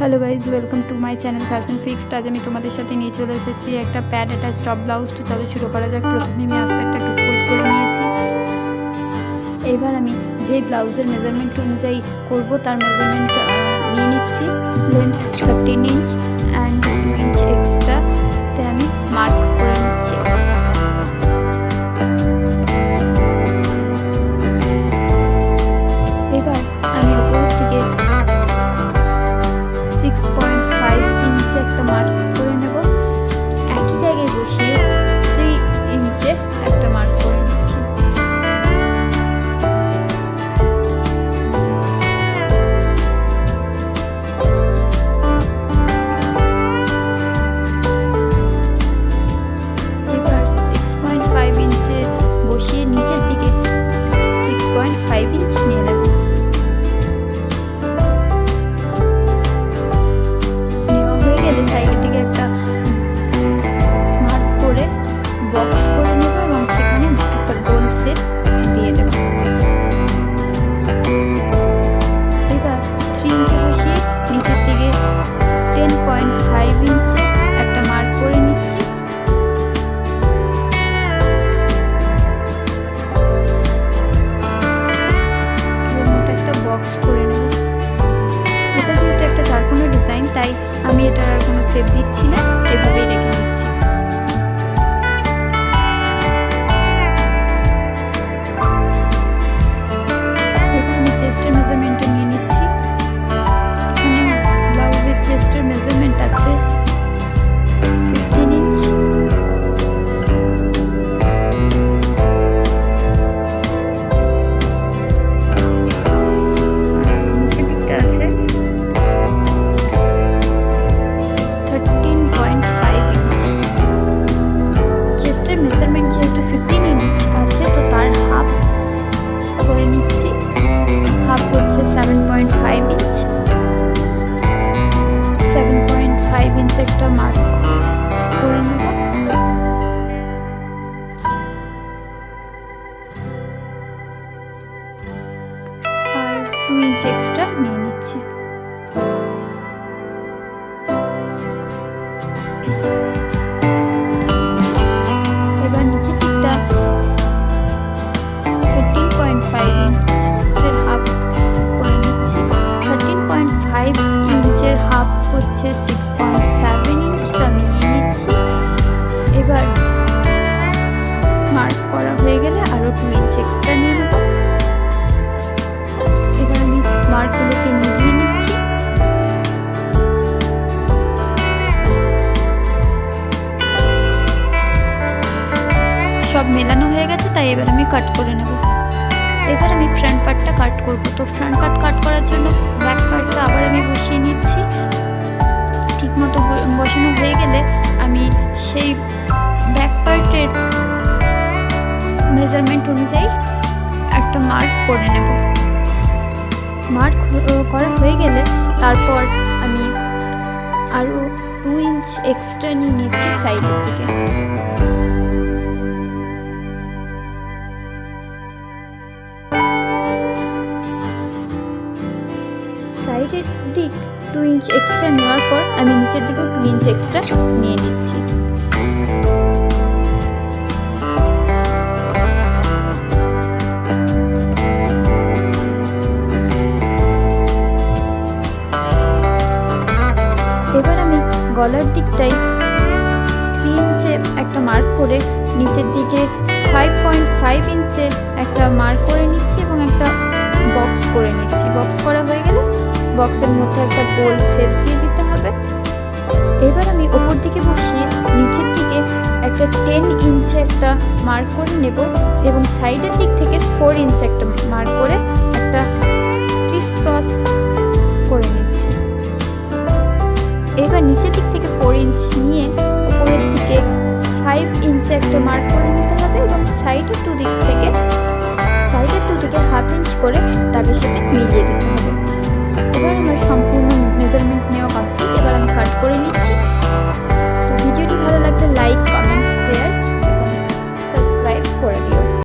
Hello guys welcome to my channel fashion fixed আজ আমি তোমাদের সাথে নিয়ে চলে এসেছি একটা প্যাড একটা স্টপ ব্লাউজ তো চলো শুরু করা যাক। প্রথমে আমি আস্তে একটা ফোল্ড করে নিয়েছি। এবার আমি যে ব্লাউজের মেজারমেন্ট অনুযায়ী করব, তার মেজারমেন্ট নিয়ে নিচ্ছি। Length thirteen inch and two আর কোনো সেপ দিচ্ছি না এভাবেই রেখে দিচ্ছি। ইঞ্চ এক্সট্রা নিয়ে নিচ্ছি। হচ্ছে সিক্স পয়েন্ট সব মেলানো হয়ে গেছে, তাই এবার আমি কাট করে নেব। এবার আমি ফ্রন্ট পার্টটা কাট করব। তো ফ্রন্ট পার্ট কাট করার জন্য ব্যাক পার্টটা আবার আমি বসিয়ে নিচ্ছি। ঠিকমতো বসানো হয়ে গেলে আমি সেই ব্যাক পার্টের মেজারমেন্ট অনুযায়ী একটা মার্ক করে নেব। মার্ক করা হয়ে গেলে তারপর আমি আরও টু ইঞ্চ এক্সট্রা নিয়ে নিচ্ছি সাইডের দিকে। সাইডের দিক টু ইঞ্চ এক্সট্রা নেওয়ার পর আমি নিচের দিকেও টু ইঞ্চ এক্সট্রা নিয়ে নিচ্ছি। এবার আমি গলার দিকটাই থ্রি ইঞ্চে একটা মার্ক করে নিচের দিকে ফাইভ পয়েন্ট ফাইভ ইঞ্চে একটা মার্ক করে বক্সের মধ্যে একটা গোল শেপ দিয়ে দিতে হবে। এবার আমি ওপর দিকে বসিয়ে নিচের দিকে একটা টেন ইঞ্চে একটা মার্ক করে নেব এবং সাইডের দিক থেকে ফোর ইঞ্চ একটা মার্ক করে একটা ক্রিস ক্রস করে নিচ্ছি। এবার নিচের দিক থেকে ফোর ইঞ্চ নিয়ে ওপরের দিকে ফাইভ ইঞ্চে একটা মার্ক করে নিতে হবে এবং সাইডের টু দিক থেকে সাইডের টু দিকে হাফ ইঞ্চ করে এবার আমরা সম্পূর্ণ